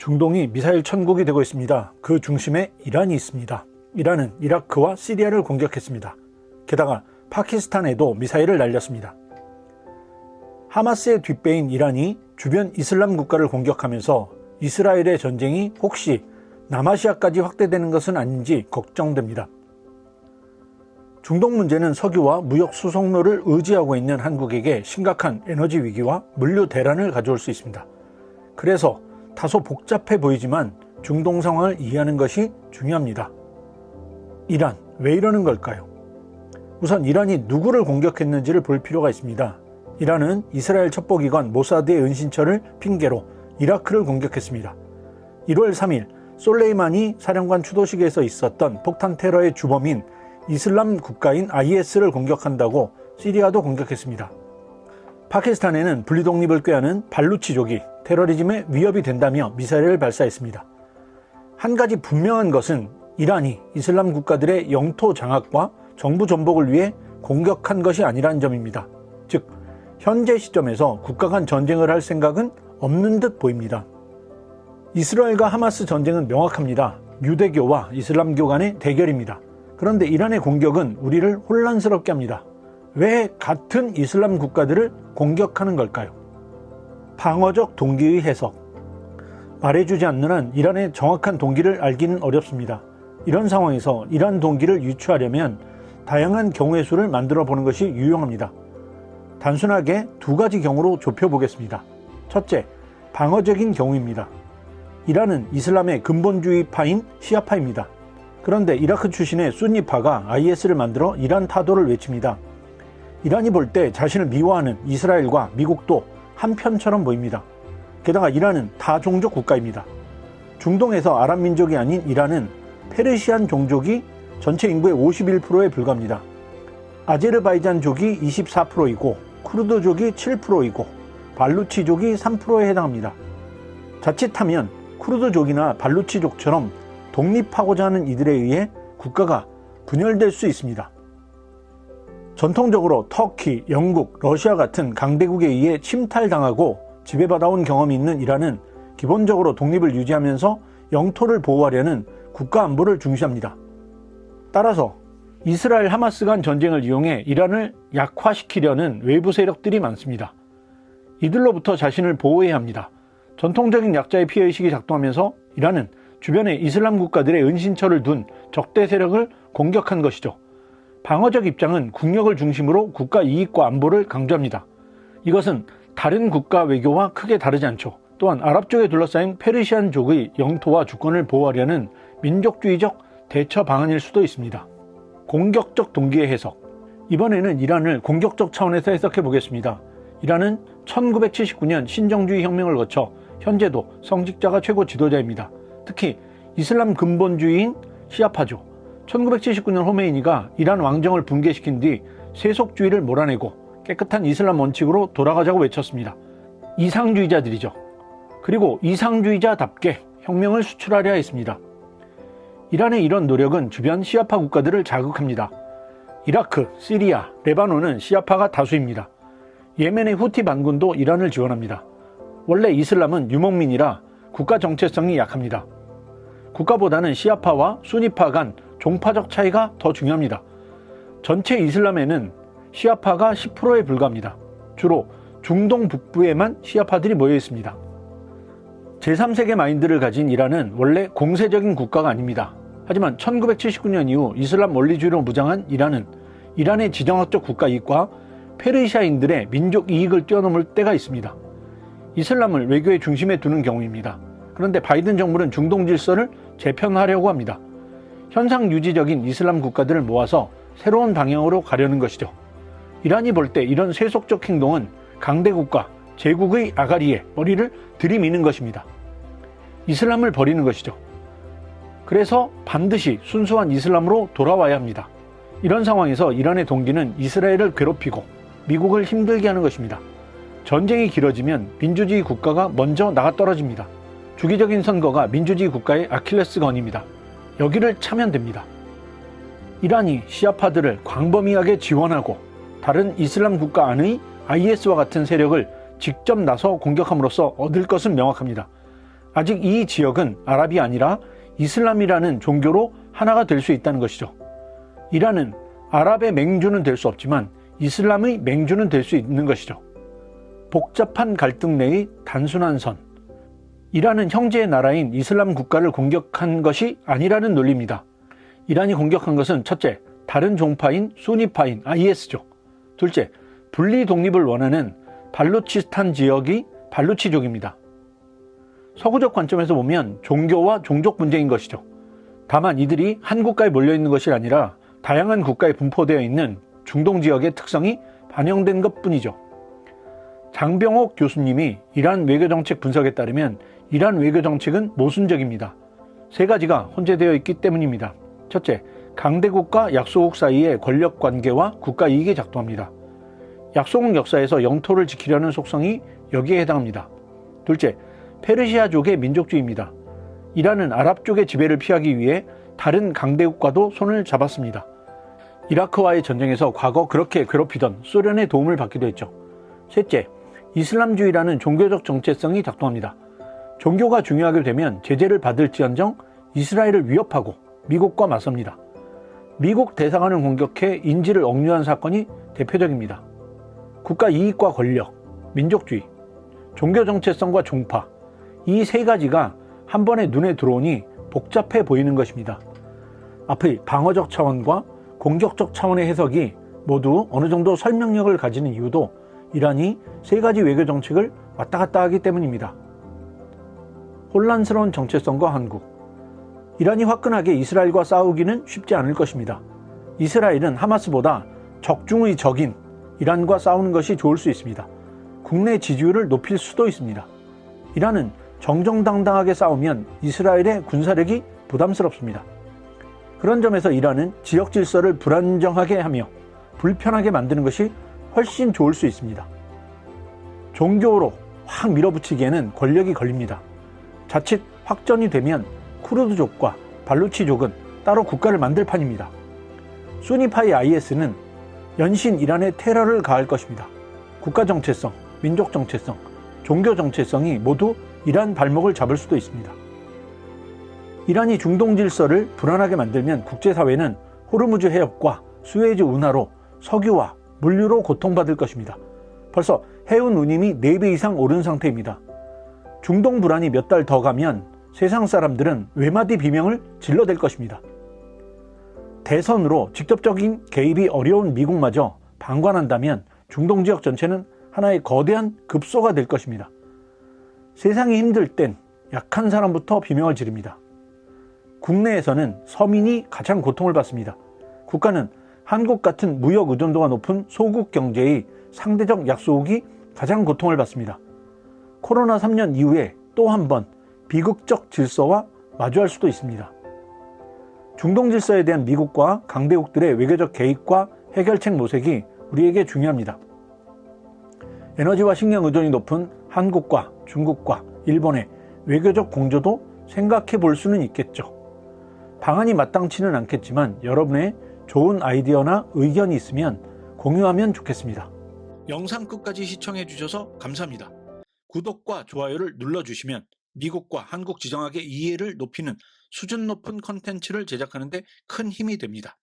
중동이 미사일 천국이 되고 있습니다. 그 중심에 이란이 있습니다. 이란은 이라크와 시리아를 공격했습니다. 게다가 파키스탄에도 미사일을 날렸습니다. 하마스의 뒷배인 이란이 주변 이슬람 국가를 공격하면서 이스라엘의 전쟁이 혹시 남아시아까지 확대되는 것은 아닌지 걱정됩니다. 중동 문제는 석유와 무역 수송로를 의지하고 있는 한국에게 심각한 에너지 위기와 물류 대란을 가져올 수 있습니다. 그래서 다소 복잡해 보이지만 중동 상황을 이해하는 것이 중요합니다. 이란, 왜 이러는 걸까요? 우선 이란이 누구를 공격했는지를 볼 필요가 있습니다. 이란은 이스라엘 첩보기관 모사드의 은신처를 핑계로 이라크를 공격했습니다. 1월 3일 솔레이마니 사령관 추도식에서 있었던 폭탄 테러의 주범인 이슬람 국가인 IS를 공격한다고 시리아도 공격했습니다. 파키스탄에는 분리독립을 꾀하는 발루치족이 테러리즘의 위협이 된다며 미사일을 발사했습니다. 한 가지 분명한 것은 이란이 이슬람 국가들의 영토 장악과 정부 전복을 위해 공격한 것이 아니란 점입니다. 즉, 현재 시점에서 국가 간 전쟁을 할 생각은 없는 듯 보입니다. 이스라엘과 하마스 전쟁은 명확합니다. 유대교와 이슬람교 간의 대결입니다. 그런데 이란의 공격은 우리를 혼란스럽게 합니다. 왜 같은 이슬람 국가들을 공격하는 걸까요? 방어적 동기의 해석. 말해주지 않는 한 이란의 정확한 동기를 알기는 어렵습니다. 이런 상황에서 이란 동기를 유추하려면 다양한 경우의 수를 만들어 보는 것이 유용합니다. 단순하게 두 가지 경우로 좁혀보겠습니다. 첫째, 방어적인 경우입니다. 이란은 이슬람의 근본주의파인 시아파입니다. 그런데 이라크 출신의 순니파가 IS를 만들어 이란 타도를 외칩니다. 이란이 볼 때 자신을 미워하는 이스라엘과 미국도 한 편처럼 보입니다. 게다가 이란은 다종족 국가입니다. 중동에서 아랍 민족이 아닌 이란은 페르시안 종족이 전체 인구의 51%에 불과합니다. 아제르바이잔족이 24%이고 쿠르드족이 7%이고 발루치족이 3%에 해당합니다. 자칫하면 쿠르드족이나 발루치족처럼 독립하고자 하는 이들에 의해 국가가 분열될 수 있습니다. 전통적으로 터키, 영국, 러시아 같은 강대국에 의해 침탈당하고 지배받아온 경험이 있는 이란은 기본적으로 독립을 유지하면서 영토를 보호하려는 국가 안보를 중시합니다. 따라서 이스라엘 하마스 간 전쟁을 이용해 이란을 약화시키려는 외부 세력들이 많습니다. 이들로부터 자신을 보호해야 합니다. 전통적인 약자의 피해의식이 작동하면서 이란은 주변에 이슬람 국가들의 은신처를 둔 적대 세력을 공격한 것이죠. 방어적 입장은 국력을 중심으로 국가 이익과 안보를 강조합니다. 이것은 다른 국가 외교와 크게 다르지 않죠. 또한 아랍 쪽에 둘러싸인 페르시안족의 영토와 주권을 보호하려는 민족주의적 대처 방안일 수도 있습니다. 공격적 동기의 해석. 이번에는 이란을 공격적 차원에서 해석해 보겠습니다. 이란은 1979년 신정주의 혁명을 거쳐 현재도 성직자가 최고 지도자입니다. 특히 이슬람 근본주의인 시아파죠. 1979년 호메이니가 이란 왕정을 붕괴시킨 뒤 세속주의를 몰아내고 깨끗한 이슬람 원칙으로 돌아가자고 외쳤습니다. 이상주의자들이죠. 그리고 이상주의자답게 혁명을 수출하려 했습니다. 이란의 이런 노력은 주변 시아파 국가들을 자극합니다. 이라크, 시리아, 레바논은 시아파가 다수입니다. 예멘의 후티 반군도 이란을 지원합니다. 원래 이슬람은 유목민이라 국가 정체성이 약합니다. 국가보다는 시아파와 수니파 간 종파적 차이가 더 중요합니다. 전체 이슬람에는 시아파가 10%에 불과합니다. 주로 중동 북부에만 시아파들이 모여 있습니다. 제3세계 마인드를 가진 이란은 원래 공세적인 국가가 아닙니다. 하지만 1979년 이후 이슬람 원리주의로 무장한 이란은 이란의 지정학적 국가 이익과 페르시아인들의 민족 이익을 뛰어넘을 때가 있습니다. 이슬람을 외교의 중심에 두는 경우입니다. 그런데 바이든 정부는 중동 질서를 재편하려고 합니다. 현상 유지적인 이슬람 국가들을 모아서 새로운 방향으로 가려는 것이죠. 이란이 볼 때 이런 세속적 행동은 강대국과 제국의 아가리에 머리를 들이미는 것입니다. 이슬람을 버리는 것이죠. 그래서 반드시 순수한 이슬람으로 돌아와야 합니다. 이런 상황에서 이란의 동기는 이스라엘을 괴롭히고 미국을 힘들게 하는 것입니다. 전쟁이 길어지면 민주주의 국가가 먼저 나가 떨어집니다. 주기적인 선거가 민주주의 국가의 아킬레스 건입니다. 여기를 차면 됩니다. 이란이 시아파들을 광범위하게 지원하고 다른 이슬람 국가 안의 IS와 같은 세력을 직접 나서 공격함으로써 얻을 것은 명확합니다. 아직 이 지역은 아랍이 아니라 이슬람이라는 종교로 하나가 될 수 있다는 것이죠. 이란은 아랍의 맹주는 될 수 없지만 이슬람의 맹주는 될 수 있는 것이죠. 복잡한 갈등 내의 단순한 선. 이란은 형제의 나라인 이슬람 국가를 공격한 것이 아니라는 논리입니다. 이란이 공격한 것은 첫째, 다른 종파인 수니파인 IS죠. 둘째, 분리 독립을 원하는 발루치스탄 지역이 발루치족입니다. 서구적 관점에서 보면 종교와 종족 문제인 것이죠. 다만 이들이 한 국가에 몰려 있는 것이 아니라 다양한 국가에 분포되어 있는 중동 지역의 특성이 반영된 것 뿐이죠. 장병옥 교수님이 이란 외교정책 분석에 따르면 이란 외교 정책은 모순적입니다. 세 가지가 혼재되어 있기 때문입니다. 첫째, 강대국과 약소국 사이의 권력 관계와 국가 이익에 작동합니다. 약소국 역사에서 영토를 지키려는 속성이 여기에 해당합니다. 둘째, 페르시아족의 민족주의입니다. 이란은 아랍 쪽의 지배를 피하기 위해 다른 강대국과도 손을 잡았습니다. 이라크와의 전쟁에서 과거 그렇게 괴롭히던 소련의 도움을 받기도 했죠. 셋째, 이슬람주의라는 종교적 정체성이 작동합니다. 종교가 중요하게 되면 제재를 받을지언정 이스라엘을 위협하고 미국과 맞섭니다. 미국 대사관을 공격해 인지를 억류한 사건이 대표적입니다. 국가 이익과 권력, 민족주의, 종교 정체성과 종파, 이 세 가지가 한 번에 눈에 들어오니 복잡해 보이는 것입니다. 앞의 방어적 차원과 공격적 차원의 해석이 모두 어느 정도 설명력을 가지는 이유도 이란이 세 가지 외교 정책을 왔다 갔다 하기 때문입니다. 혼란스러운 정체성과 한국. 이란이 화끈하게 이스라엘과 싸우기는 쉽지 않을 것입니다. 이스라엘은 하마스보다 적중의 적인 이란과 싸우는 것이 좋을 수 있습니다. 국내 지지율을 높일 수도 있습니다. 이란은 정정당당하게 싸우면 이스라엘의 군사력이 부담스럽습니다. 그런 점에서 이란은 지역 질서를 불안정하게 하며 불편하게 만드는 것이 훨씬 좋을 수 있습니다. 종교로 확 밀어붙이기에는 권력이 걸립니다. 자칫 확전이 되면 쿠르드족과 발루치족은 따로 국가를 만들 판입니다. 수니파의 IS는 연신 이란에 테러를 가할 것입니다. 국가 정체성, 민족 정체성, 종교 정체성이 모두 이란 발목을 잡을 수도 있습니다. 이란이 중동 질서를 불안하게 만들면 국제사회는 호르무즈 해협과 수에즈 운하로 석유와 물류로 고통받을 것입니다. 벌써 해운 운임이 4배 이상 오른 상태입니다. 중동 불안이 몇 달 더 가면 세상 사람들은 외마디 비명을 질러댈 것입니다. 대선으로 직접적인 개입이 어려운 미국마저 방관한다면 중동 지역 전체는 하나의 거대한 급소가 될 것입니다. 세상이 힘들 땐 약한 사람부터 비명을 지릅니다. 국내에서는 서민이 가장 고통을 받습니다. 국가는 한국 같은 무역 의존도가 높은 소국 경제의 상대적 약소국이 가장 고통을 받습니다. 코로나 3년 이후에 또 한 번 비극적 질서와 마주할 수도 있습니다. 중동 질서에 대한 미국과 강대국들의 외교적 개입과 해결책 모색이 우리에게 중요합니다. 에너지와 식량 의존이 높은 한국과 중국과 일본의 외교적 공조도 생각해 볼 수는 있겠죠. 방안이 마땅치는 않겠지만 여러분의 좋은 아이디어나 의견이 있으면 공유하면 좋겠습니다. 영상 끝까지 시청해 주셔서 감사합니다. 구독과 좋아요를 눌러주시면 미국과 한국 지정학의 이해를 높이는 수준 높은 컨텐츠를 제작하는 데 큰 힘이 됩니다.